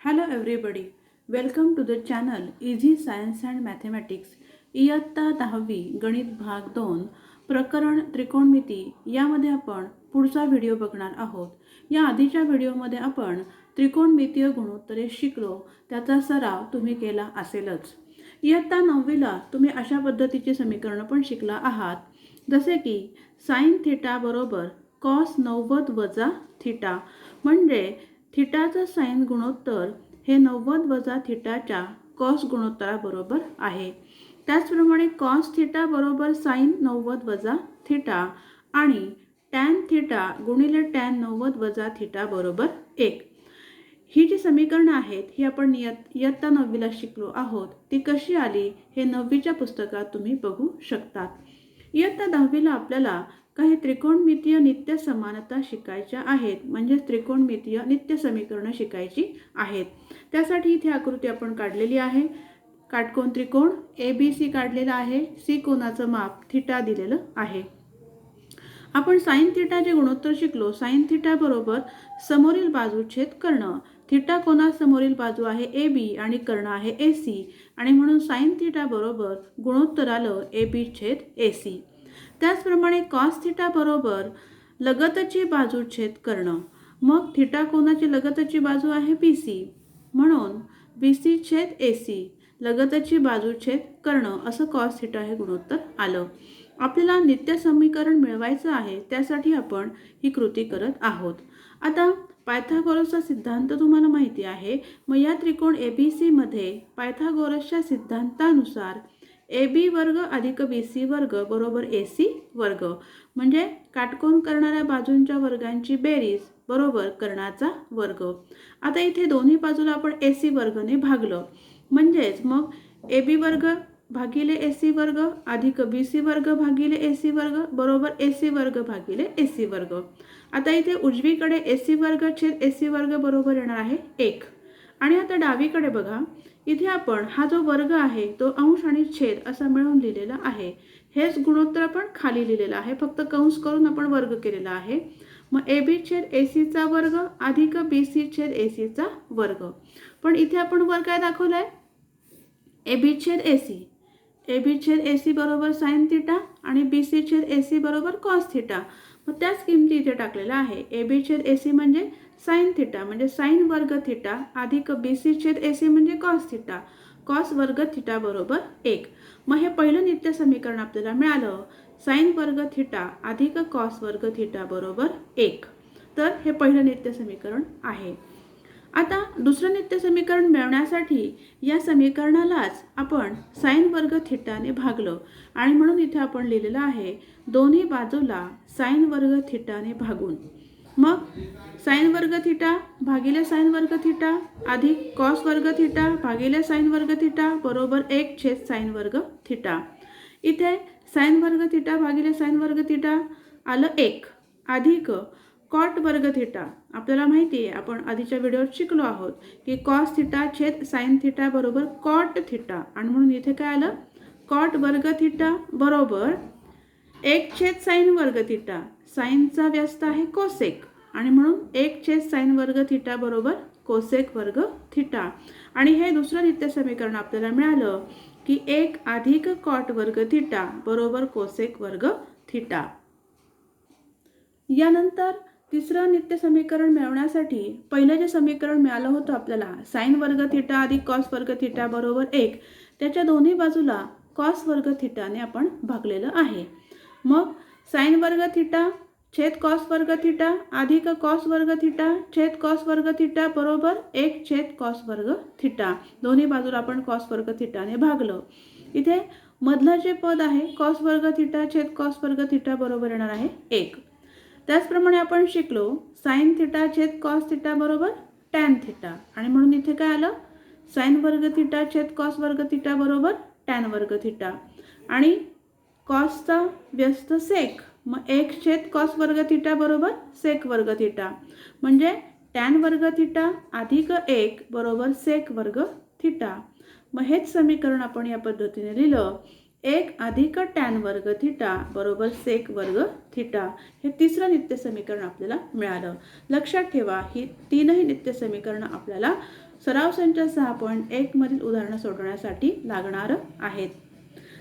Hello everybody welcome to the channel easy science and mathematics इयत्ता दहावी गणित भाग दोन प्रकरण त्रिकोणमिती. यामध्ये आपण पुढचा व्हिडिओ बघणार आहोत. या आधीच्या व्हिडिओमध्ये आपण त्रिकोणमितीय गुणोत्तरे शिकलो. त्याचा सराव तुम्ही केला असेलच. इयत्ता नववीला तुम्ही अशा पद्धतीची समीकरणं पण शिकला आहात. जसे की साईन थिटा बरोबर कॉस नव्वद वजा थिटा. म्हणजे थिटाचं साईन गुणोत्तर हे नव्वद वजा थिटाच्या कॉस गुणोत्तराबरोबर आहे. त्याचप्रमाणे कॉस थिटा बरोबर साईन नव्वद वजा थिटा आणि टॅन थिटा गुणिले टॅन नव्वद वजा थिटा बरोबर एक. ही जी समीकरणं आहेत ही आपण नियत इयत्ता नववीला शिकलो आहोत. ती कशी आली हे नववीच्या पुस्तकात तुम्ही बघू शकतात. इयत्ता दहावीला आपल्याला काही त्रिकोणमितीय नित्य समानता शिकायच्या आहेत. म्हणजेच त्रिकोणमितीय नित्य समीकरणं शिकायची आहेत. त्यासाठी इथे आकृती आपण काढलेली आहे. काटकोन त्रिकोण ए बी सी काढलेला आहे. सी कोणाचं माप थिटा दिलेलं आहे. आपण साईन थिटा जे गुणोत्तर शिकलो साईन थिटा बरोबर समोरील बाजू छेद कर्ण. थिटा कोणासमोरील बाजू आहे ए बी आणि कर्ण आहे ए सी आणि म्हणून साईन थिटा बरोबर गुणोत्तर आलं ए बी छेद ए सी त्याचप्रमाणे कॉस थिटा बरोबर लगतची बाजू छेद करणं. मग थिटा कोणाची लगतची बाजू आहे बी सी म्हणून बी सी छेद ए सी लगतची बाजू छेद करणं असं कॉस थिटा हे गुणोत्तर आलं. आपल्याला नित्य समीकरण मिळवायचं आहे त्यासाठी आपण ही कृती करत आहोत. आता पायथागोरसचा सिद्धांत तुम्हाला माहिती आहे. मग या त्रिकोण ए बी सीमध्ये पायथागोरसच्या सिद्धांतानुसार ए बी वर्ग अधिक बी सी वर्ग बरोबर ए सी वर्ग. म्हणजे काटकोन करणाऱ्या बाजूंच्या वर्गांची बेरीज बरोबर कर्णाचा वर्ग. आता इथे दोन्ही बाजूला आपण ए सी वर्गने भागलं. म्हणजेच मग ए बी वर्ग भागिले ए सी वर्ग अधिक बी सी वर्ग भागिले ए सी वर्ग बरोबर ए सी वर्ग भागिले ए सी वर्ग. आता इथे उजवीकडे ए सी वर्ग छेद ए सी वर्ग बरोबर येणार आहे एक. आणि आता डावीकडे बघा. इथे आपण हा जो वर्ग आहे तो अंश आणि छेद असा मिळून लिहिलेला आहे. हेच गुणोत्तर आपण खाली लिहिलेलं आहे. फक्त कंस करून आपण वर्ग केलेला आहे. मग ए बी छेद ए सीचा वर्ग अधिक बी सी छेद ए सीचा वर्ग. पण इथे आपण वर काय दाखवला आहे ए बी छेद ए सी. ए बी छेद ए सी बरोबर साईन थिटा आणि बी सी छेद ए सी बरोबर कॉस थिटा. मग त्याच किमती इथे टाकलेल्या आहे. ए बी छेद ए सी म्हणजे साईन थिटा म्हणजे साईन वर्ग थिटा अधिक बी सी छेद ए सी म्हणजे कॉस थिटा. कॉस वर्ग थिटा बरोबर एक. मग हे पहिलं नित्य समीकरण आपल्याला मिळालं. साईन वर्ग थिटा अधिक कॉस वर्ग थिटा बरोबर एक. तर हे पहिलं नित्य समीकरण आहे. आता दुसरं नित्य समीकरण मिळवण्यासाठी या समीकरणालाच आपण साईन वर्ग थिटाने भागलं. आणि म्हणून इथे आपण लिहिलेलं आहे दोन्ही बाजूला साईन वर्ग थिटाने भागून. मग साईन वर्ग थिटा भागिले साईन वर्ग थिटा अधिक कॉस वर्ग थिटा भागिले साईन वर्ग थिटा बरोबर एक छेद साईन वर्ग थिटा. इथे साईन वर्ग थिटा भागिले साईन वर्ग थिटा आलं एक. अधिक कॉट वर्ग थिटा. आपल्याला माहिती आहे आपण आधीच्या व्हिडिओत शिकलो आहोत की कॉस थिटा छेद साईन थिटा बरोबर कॉट थिटा. आणि म्हणून इथे काय आलं? कॉट वर्ग थिटा बरोबर एक छेद साईन वर्ग थिटा. साईनचा व्यस्त आहे कोसेक आणि म्हणून एक छेद साईन वर्ग थिटा बरोबर कोसेक वर्ग थिटा. आणि हे दुसरं नित्य समीकरण आपल्याला मिळालं की एक अधिक कॉट वर्ग थिटा बरोबर कोसेक वर्ग थिटा. यानंतर तिसरं नित्य समीकरण मिळवण्यासाठी पहिलं जे समीकरण मिळालं होतं आपल्याला साईन वर्ग थिटा अधिक कॉस वर्ग थिटा बरोबर एक त्याच्या दोन्ही बाजूला कॉस वर्ग थिटाने आपण भागलेलं आहे. मग साईन वर्ग थिटा छेद कॉस वर्ग थिटा अधिक कॉस वर्ग थिटा छेद कॉस वर्ग थिटा बरोबर एक छेद कॉस वर्ग थिटा. दोन्ही बाजूला आपण कॉस वर्ग थिटाने भागलं. इथे मधलं जे पद आहे कॉस वर्ग थिटा छेद कॉस वर्ग थिटा बरोबर येणार आहे एक. त्याचप्रमाणे आपण शिकलो साईन थिटा छेद कॉस थिटा बरोबर टॅन थिटा. आणि म्हणून इथे काय आलं? साईन वर्ग थिटा छेद कॉस वर्ग थिटा बरोबर टॅन वर्ग थिटा. आणि कॉसचा व्यस्त सेक मग एक छेद कॉस वर्ग थिटा बरोबर सेक वर्ग थिटा. म्हणजे टॅन वर्ग थिटा अधिक एक बरोबर सेक वर्ग थिटा. मग हेच समीकरण आपण या पद्धतीने लिहिलं. एक अधिक टॅन वर्ग थिटा बरोबर सेक वर्ग थिटा. हे तिसरं नित्य समीकरण आपल्याला मिळालं. लक्षात ठेवा ही तीनही नित्य समीकरणं आपल्याला सराव संच सहा पॉईंट एकमधील उदाहरणं सोडवण्यासाठी लागणार आहेत.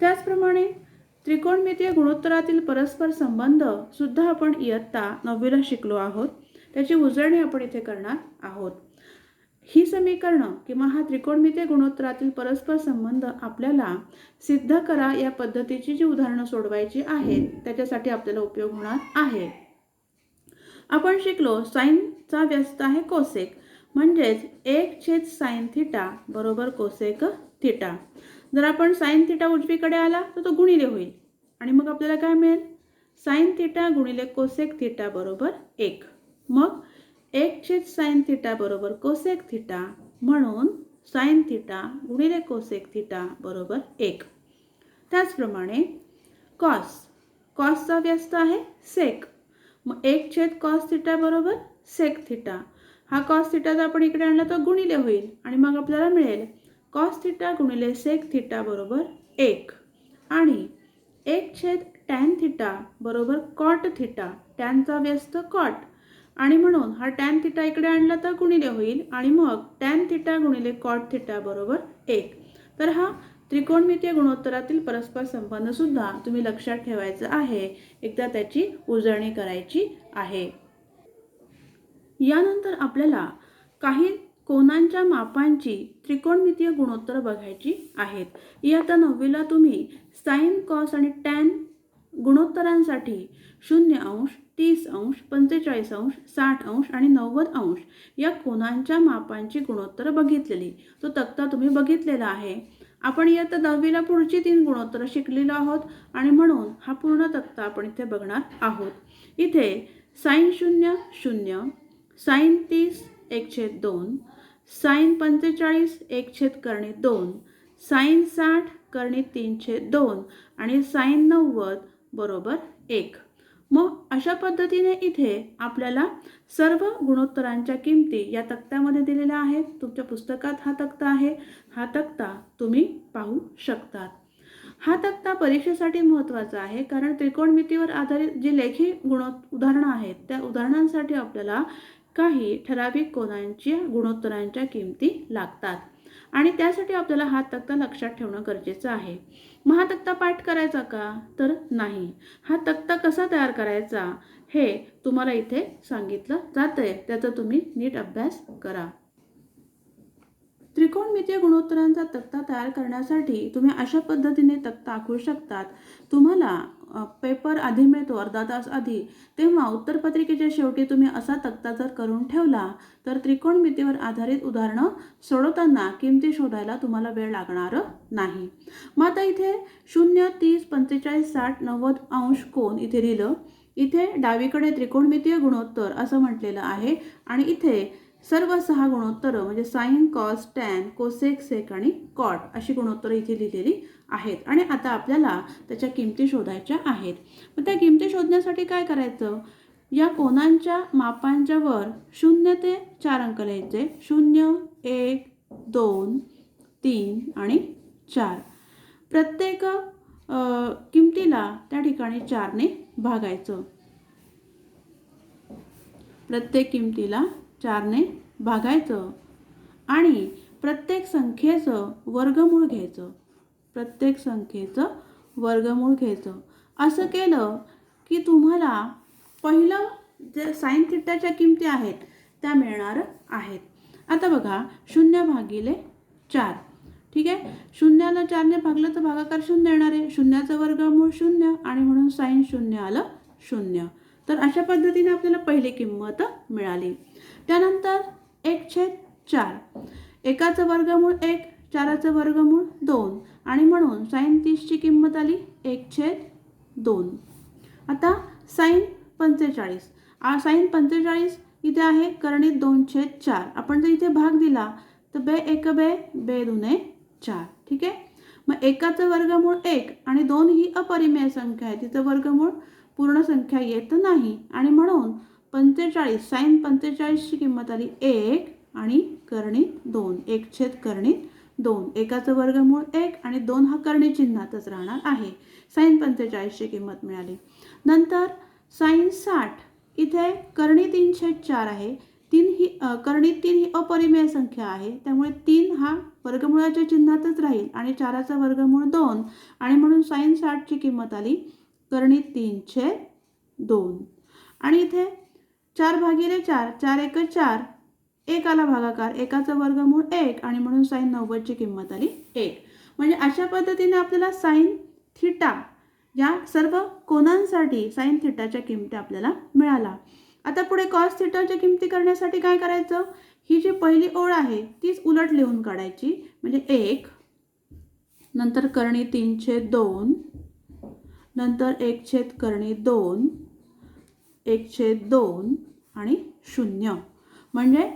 त्याचप्रमाणे त्रिकोणमितीय गुणोत्तरातील परस्पर संबंध सुद्धा आपण इयत्ता नववीला शिकलो आहोत. त्याची उजळणी आपण इथे करणार आहोत. ही समीकरणं किंवा हा त्रिकोणमितीय गुणोत्तरातील परस्पर संबंध आपल्याला सिद्ध करा या पद्धतीची जी उदाहरणं सोडवायची आहेत त्याच्यासाठी आपल्याला उपयोग होणार आहे. आपण शिकलो साईनचा व्यस्त आहे कोसेक. म्हणजेच एक छेद साईन थिटा बरोबर कोसेक थिटा. जर आपण साईन थिटा उजवीकडे आला तर तो गुणिले होईल. आणि मग आपल्याला काय मिळेल? साईन थिटा गुणिले कोसेक थिटा बरोबर एक. मग एक छेद साईन थिटा बरोबर कोसेक थिटा म्हणून साईन थिटा गुणिले कोसेक थिटा बरोबर एक. त्याचप्रमाणे कॉस. कॉसचा व्यस्त आहे सेक. मग एक छेद कॉस थिटा बरोबर सेक थिटा. हा कॉस थिटा जर आपण इकडे आणला तर गुणिले होईल. आणि मग आपल्याला मिळेल कॉस थिटा गुणिले सेक थिटा बरोबर एक. आणि एक छेद टॅन थिटा बरोबर कॉट थिटा टॅनचा व्यस्त कॉट. आणि म्हणून हा टॅन थिटा इकडे आणला तर गुणिले होईल आणि मग टॅन थिटा गुणिले कॉट थिटा बरोबर एक. तर हा त्रिकोणमितीय गुणोत्तरातील परस्पर संबंधसुद्धा तुम्ही लक्षात ठेवायचा आहे. एकदा त्याची उजळणी करायची आहे. यानंतर आपल्याला काही कोणांच्या मापांची त्रिकोणमितीय गुणोत्तर बघायची आहेत. इयत्ता नववीला तुम्ही साईन कॉस आणि टॅन गुणोत्तरांसाठी शून्य अंश तीस अंश पंचेचाळीस अंश साठ अंश आणि नव्वद अंश या कोणांच्या मापांची गुणोत्तरं बघितलेली. तो तक्ता तुम्ही बघितलेला आहे. आपण इयत्ता दहावीला पुढची तीन गुणोत्तरं शिकलेलो आहोत आणि म्हणून हा पूर्ण तक्ता आपण इथे बघणार आहोत. इथे साईन शून्य शून्य साईन तीस एकशे दोन साईन पंचेचाळीस एक छेद करणे दोन. साईन साठ करणे तीनशे दोन. आणि साईन नव्वद बरोबर एक. मग अशा पद्धतीने इथे आपल्याला सर्व गुणोत्तरांच्या किमती या तक्त्यामध्ये दिलेल्या आहेत. तुमच्या पुस्तकात हा तक्ता आहे. हा तक्ता तुम्ही पाहू शकतात. हा तक्ता परीक्षेसाठी महत्त्वाचा आहे कारण त्रिकोणमितीवर आधारित जी लेखी गुणो उदाहरणं आहेत त्या उदाहरणांसाठी आपल्याला काही ठराविक कोणांच्या गुणोत्तरांच्या किमती लागतात. आणि त्यासाठी आपल्याला हा तक्ता लक्षात ठेवणं गरजेचं आहे. मग हा तक्ता पाठ करायचा का? तर नाही. हा तक्ता कसा तयार करायचा? हे तुम्हाला इथे सांगितलं जातंय. त्याचा तुम्ही नीट अभ्यास करा. त्रिकोणमितीय गुणोत्तरांचा तक्ता तयार करण्यासाठी तुम्ही अशा पद्धतीने तक्ता आखू शकतात. तुम्हाला पेपर आधी मिळतो अर्धा तास आधी. तेव्हा उत्तरपत्रिकेच्या शेवटी तुम्ही असा तक्ता जर करून ठेवला तर त्रिकोणमितीवर आधारित उदाहरणं सोडवताना किमती शोधायला तुम्हाला वेळ लागणार नाही. मग आता इथे शून्य तीस पंचेचाळीस साठ नव्वद अंश कोण इथे लिहिलं. इथे डावीकडे त्रिकोणमितीय गुणोत्तर असं म्हटलेलं आहे आणि इथे सर्व सहा गुणोत्तरं म्हणजे sine cos tan cosec sec आणि कॉट अशी गुणोत्तरं इथे लिहिलेली आहेत. आणि आता आपल्याला त्याच्या किमती शोधायच्या आहेत. मग त्या किमती शोधण्यासाठी काय करायचं? या कोणांच्या मापांच्या वर शून्य ते चार अंक लिहायचे. शून्य एक दोन तीन आणि चार. प्रत्येक किमतीला त्या ठिकाणी चारने भागायचं. प्रत्येक किमतीला चारने भागायचं आणि प्रत्येक संख्येचं वर्गमूळ घ्यायचं. प्रत्येक संख्येचं वर्गमूळ घ्यायचं. असं केलं की तुम्हाला पहिलं जे साईन थिट्टाच्या किमती आहेत त्या मिळणार आहेत. आता बघा शून्य भागिले चार. ठीक आहे? शून्याला चारने भागलं तर भागाकार शून्य येणार आहे. शून्याचं वर्गमूळ शून्य आणि म्हणून साईन शून्य आलं शून्य. तर अशा पद्धतीने आपल्याला पहिली किंमत मिळाली. त्यानंतर एक छेद चार. एकाचं वर्गमूळ एक चाराचं वर्गमूळ दोन. आणि म्हणून साईन तीसची किंमत आली एक छेद दोन. आता साईन पंचेचाळीस. साईन पंचेचाळीस इथे आहे करणीत दोन छेद चार. आपण जर इथे भाग दिला तर बे एक बे बे दुने चार. ठीक आहे? मग एकाचं वर्गमूळ एक आणि दोन ही अपरिमेय संख्या आहे. तिचं वर्गमूळ पूर्ण संख्या येत नाही. आणि म्हणून पंचेचाळीस साईन पंचेचाळीसची किंमत आली एक आणि करणीत दोन. एक छेद करणीत दोन. एकाचं वर्गमूळ एक आणि दोन हा कर्णी चिन्हातच राहणार आहे. साईन पंचेचाळीसची किंमत मिळाली. नंतर साईन साठ. इथे करणी छेद चार आहे. तीन ही कर्णी करणी तीन ही अपरिमेय संख्या आहे. त्यामुळे तीन हा वर्गमुळाच्या चिन्हातच राहील आणि चाराचा वर्गमूळ दोन. आणि म्हणून साईन साठची किंमत आली करणी छेद दोन. आणि इथे चार भागिले चार चार एक चार. एकाला भागाकार एकाचा वर्गमूळ एक आणि म्हणून साईन नव्वदची किंमत आली एक. म्हणजे अशा पद्धतीने आपल्याला साईन थिटा या सर्व कोणांसाठी साईन थिटाच्या किमती आपल्याला मिळाला आता पुढे कॉस थिटाच्या किमती करण्यासाठी काय करायचं? ही जी पहिली ओळ आहे तीच उलट लिहून काढायची. म्हणजे एक नंतर करणी तीनशे दोन नंतर एक छेद करणी दोन एक छेद दोन आणि शून्य. म्हणजे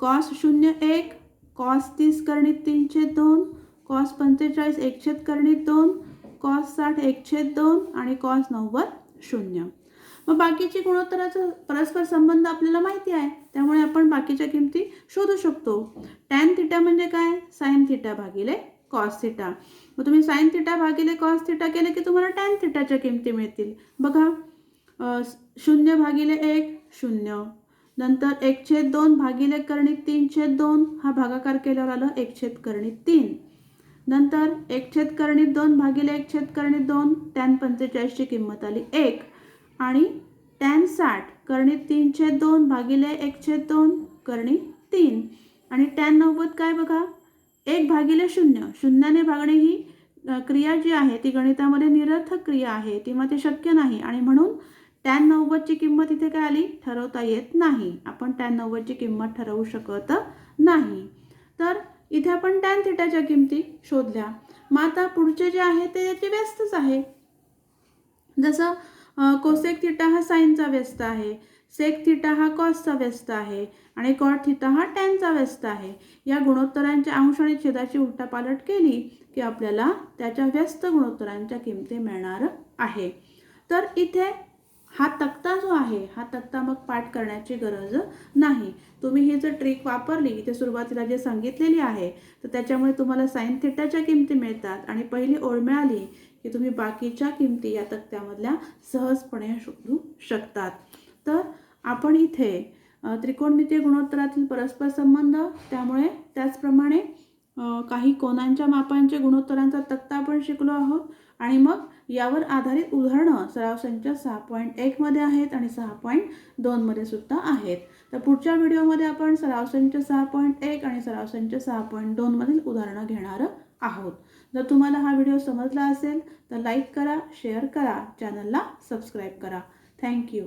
कॉस शून्य एक कॉस तीस करणी तीनशे दोन कॉस पंचेचाळीस एक छेद दोन कॉस साठ एक छेद दोन आणि कॉस नव्वद शून्य. मग बाकीची गुणोत्तराचा परस्पर संबंध आपल्याला माहिती आहे त्यामुळे आपण बाकीच्या किमती शोधू शकतो. टॅन थिटा म्हणजे काय? साईन थिटा भागिले कॉस थिटा मग तुम्ही साईन थिटा भागिले कॉस थिटा केले की तुम्हाला टॅन थिटाच्या किमती मिळतील. बघा शून्य भागिले एक शून्य. नंतर एक छेद दोन भागिले करणी तीन छेद दोन हा भागाकार केल्यावर आलं एक छेद करणी तीन. नंतर एक छेद करणी दोन भागिले एक छेद करणी दोन टॅन पंचेचाळीसची किंमत आली एक. आणि टॅन साठ कर्णित तीन छेद दोन भागिले एक छेद दोन कर्णी तीन. आणि टॅन नव्वद काय बघा? एक भागिले शून्य. शून्याने भागणे ही क्रिया जी आहे ती गणितामध्ये निरर्थक क्रिया आहे. ती मग ते शक्य नाही. आणि म्हणून टॅन नव्वदची किंमत इथे काय आली? ठरवता येत नाही. आपण टॅन नव्वदची किंमत ठरवू शकत नाही. तर इथे आपण टॅन थिटाच्या किमती शोधल्या. मग आता पुढचे जे आहे ते याचे व्यस्तच आहे? जसं कोसेक थिटा हा साईनचा व्यस्त आहे. सेक थिटा हा कॉसचा व्यस्त आहे. आणि कॉट थिटा हा टॅनचा व्यस्त आहे. या गुणोत्तरांच्या अंश आणि छेदाची उलटापालट केली की आपल्याला त्याच्या व्यस्त गुणोत्तरांच्या किमती मिळणार आहे. तर इथे हा तक्ता जो आहे हा तक्ता मग पाठ करण्याची गरज नाही. तुम्ही ही जर ट्रिक वापरली इथे सुरुवातीला जे सांगितलेली आहे तर त्याच्यामुळे तुम्हाला साईन थिटाच्या किमती मिळतात आणि पहिली ओळ मिळाली की तुम्ही बाकीच्या किमती या तक्त्यामधल्या सहजपणे शोधू शकतात. तर आपण इथे त्रिकोणमितीय गुणोत्तरातील परस्पर संबंध त्यामुळे त्याचप्रमाणे काही कोणांच्या मापांचे गुणोत्तरांचा तक्ता आपण शिकलो आहोत. आणि मग यावर आधारित उदाहरणं सराव संच सहा पॉईंट एकमध्ये आहेत आणि सहा पॉईंट दोनमध्ये सुद्धा आहेत. तर पुढच्या व्हिडिओमध्ये आपण सराव संच सहा पॉईंट एक आणि सराव संच सहा पॉईंट दोनमधील उदाहरणं घेणार आहोत. जर तुम्हाला हा व्हिडिओ समजला असेल तर लाईक करा शेअर करा चॅनलला सबस्क्राईब करा. थँक्यू